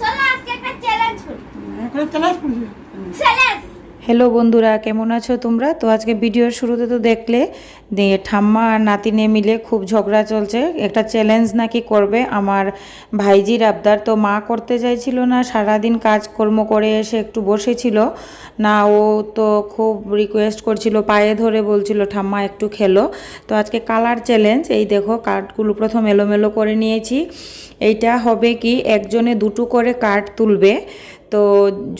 চলো আজকে একটা চ্যালেঞ্জ করি। চ্যালেঞ্জ করছি। চ্যালেঞ্জ হ্যালো বন্ধুরা, কেমন আছো তোমরা? তো আজকে ভিডিওর শুরুতে তো দেখলে দিয়ে ঠাম্মা আর নাতিনে মিলে খুব ঝগড়া চলছে। একটা চ্যালেঞ্জ নাকি করবে আমার ভাইজির আবদার তো মা করতে চাইছিল না, সারাদিন কাজকর্ম করে এসে একটু বসেছিল। না, ও তো খুব রিকোয়েস্ট করছিল, পায়ে ধরে বলছিল, ঠাম্মা, একটু খেলো। তো আজকে কালার চ্যালেঞ্জ এই দেখো কার্ডগুলো প্রথম এলোমেলো করে নিয়েছি। এইটা হবে কি, একজনে দুটো করে কার্ড তুলবে। তো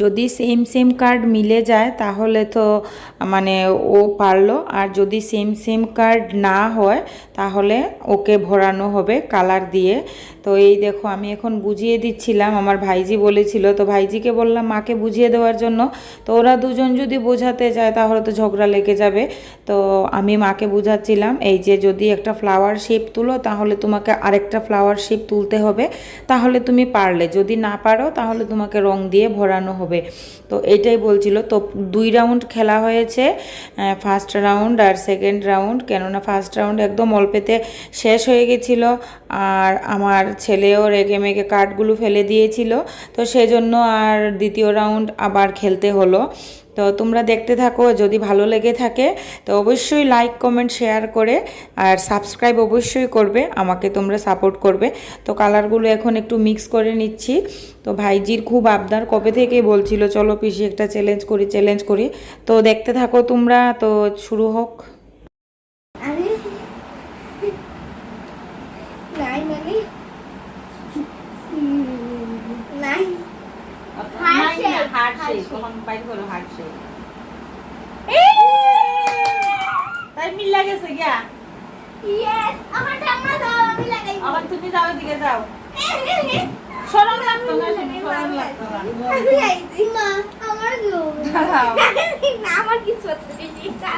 যদি সেম সেম কার্ড মিলে যায়, তাহলে তো মানে ও পারল। আর যদি সেম সেম কার্ড না হয়, তাহলে ওকে ভরানো হবে কালার দিয়ে। তো এই দেখো, আমি এখন বুঝিয়ে দিচ্ছিলাম। আমার ভাইজি বলেছিল, তো ভাইজিকে বললাম, মাকে বুঝিয়ে দেওয়ার জন্য তো ওরা দুজন যদি বোঝাতে যায় তাহলে তো ঝগড়া লেগে যাবে। তো আমি মাকে বুঝাচ্ছিলাম, এই যে যদি একটা ফ্লাওয়ার শেপ তুলো, তাহলে তোমাকে আরেকটা ফ্লাওয়ার শেপ তুলতে হবে। তাহলে তুমি পারলে। যদি না পারো, তাহলে তোমাকে রং দিয়ে ভরানো হবে। তো এটাই বলছিল। তো দুই রাউন্ড খেলা হয়েছে ফার্স্ট রাউন্ড আর সেকেন্ড রাউন্ড কেননা ফার্স্ট রাউন্ড একদম অল্পেতে শেষ হয়ে গেছিল আর আমার ছেলেও রেগে মেগে কার্ডগুলো ফেলে দিয়েছিল। তো সেজন্য আর দ্বিতীয় রাউন্ড আবার খেলতে হলো। তো তোমরা দেখতে থাকো, যদি ভালো লেগে থাকে, তো অবশ্যই লাইক কমেন্ট শেয়ার করে, আর সাবস্ক্রাইব অবশ্যই করবে, আমাকে তোমরা সাপোর্ট করবে। তো কালারগুলো এখন একটু মিক্স করে নিচ্ছি। তো ভাইজির খুব আবদার কবে থেকে বলছিল, চলো পিসি একটা চ্যালেঞ্জ করি চ্যালেঞ্জ করি। তো দেখতে থাকো তোমরা, তো শুরু হোক। নাই মানে নাই Heart shape, heart shape. তাই মিল্লা গেছে গিয়া? ইয়েস আমার ঠাম্মা দাও আমি লাগাই আবার তুমি যাও দিকে যাও। সরম লাগতো না সরম লাগতো না। আমি লাগাইছি মা আমার গো আমার কিছু হচ্ছে না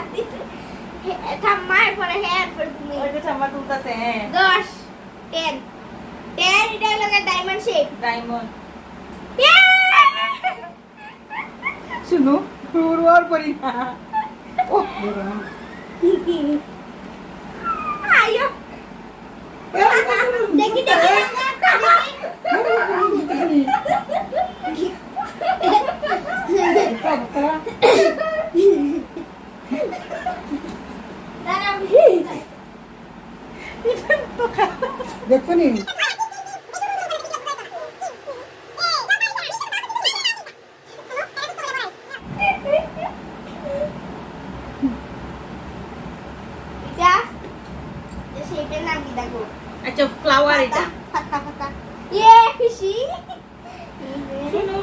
ঠাম্মা এরপরে হ্যাঁ এরপরে তুমি। ওই যে ঠাম্মা তুলতাছে হ্যাঁ। দশ টেন টেন এটা হলো ডায়মন্ড শেপ ডায়মন্ড শুনু উড়ওয়ার করি না আয়ো। দেখি দেখি দাঁড়াও দেখো নি এটা সেটার নাম কি দেখো আচ্ছা ফ্লাওয়ার এটা ফাটা ফাটা ইয়ে খুশি শুনু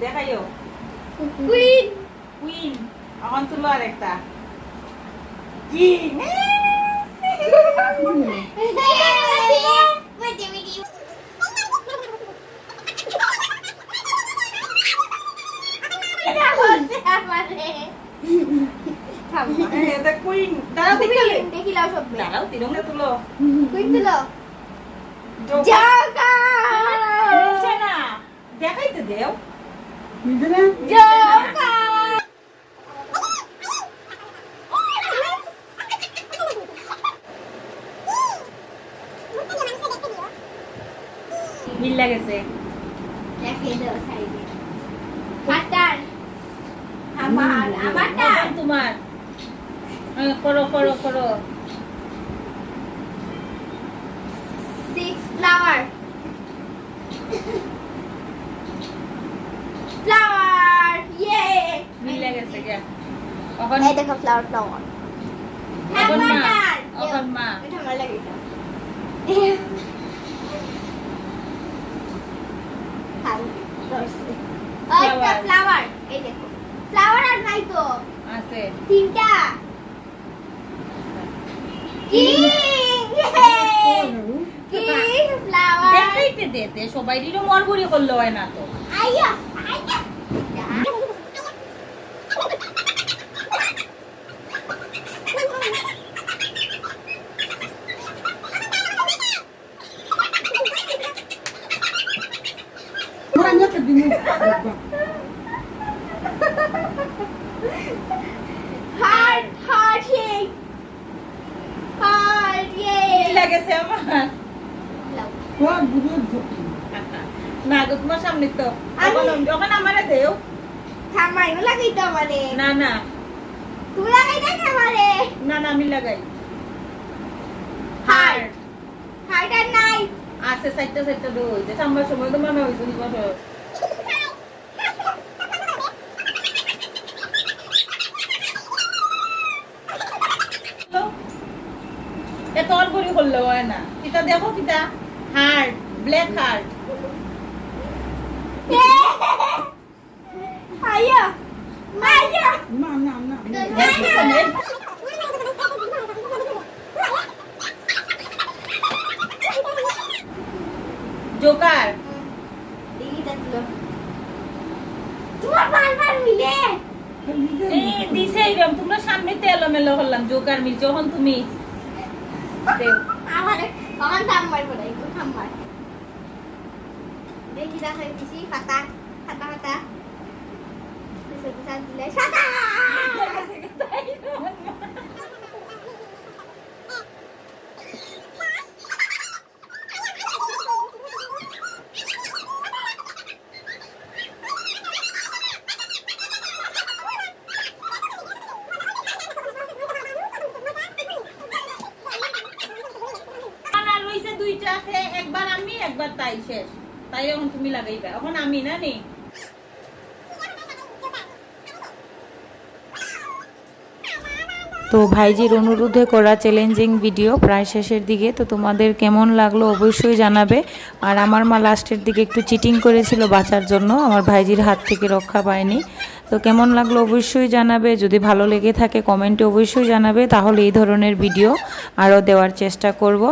দেখাইও কুইন কুইন এখন তুলো আর একটা কি এটা কুইন দাঁড়াও দেখি দেখিলাও সব দাঁড়াও তিরঙ্গে তুলো কুইন দিল যোগা। জাগা নিচে না দেখাইতে দেও নিজে না জাগা মিল গেছে দেখে দাও সাইডে ফাটার আমার আমারটা এখন তোমার হ্যাঁ, করো করো করো। সিক্স ফ্লাওয়ার ফ্লাওয়ার ইয়ে মিল গেছে গে। এখন এই দেখো ফ্লাওয়ার ফ্লাওয়ার এখন মা এখন মা। এটা আমার লাগে এটা। একটা Flower. ফ্লাওয়ার এই দেখো। ফ্লাওয়ার আর নাই তো। আছে। তিনটা কিং কিং ফ্লাওয়ার দেখাইতে দেতে সবাই মন ভরি করল হয় না তো আইয়া Banyak ke dini. Heart heart shake heart লাগেছে আমার। না গো তোমার সামনে তো। ওখানে আমারে দেও। থামাই ও লাগাইতে আমারে। না না। তুমি লাগাইতে না আমারে? না না আমি লাগাই। হার্ট হার্ট আর নাই। আছে সাইডটা সাইডটা দো যে সামবার সময় তো মনে হইছে তোমার সময়। তো, এত অল্প করে করলে হয় না এটা দেখো কিটা হার্ট ব্ল্যাক হার্ট আয়া আয়া না না না জোকার তোমার মিলে সামনে তো এলোমেলো হলাম জোকার মিল যখন তুমি। আমার বলে একটু থাম্মার দেখি দেখাই দিছি পাতা পাতা পাতা সাদা আর আর রইছে দুইটা আছে একবার আমি একবার তাই শেষ তাই এখন তুমি লাগাইবা। এখন আমি না নে তো ভাইজির অনুরোধে করা চ্যালেঞ্জিং ভিডিও প্রায় শেষের দিকে। তো তোমাদের কেমন লাগল অবশ্যই জানাবে। আর আমার মা লাস্টের দিকে একটু চিটিং করেছিল বাঁচার জন্য, আমার ভাইজির হাত থেকে রক্ষা পায়নি। তো কেমন লাগল অবশ্যই জানাবে। যদি ভালো লেগে থাকে কমেন্টে অবশ্যই জানাবে। তাহলে এই ধরনের ভিডিও আরও দেওয়ার চেষ্টা করব।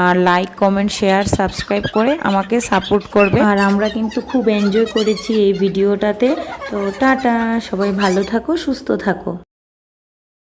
আর লাইক কমেন্ট শেয়ার সাবস্ক্রাইব করে আমাকে সাপোর্ট করবে। আর আমরা কিন্তু খুব এনজয় করেছি এই ভিডিওটাতে তো টাটা, সবাই ভালো থাকো, সুস্থ থাকো।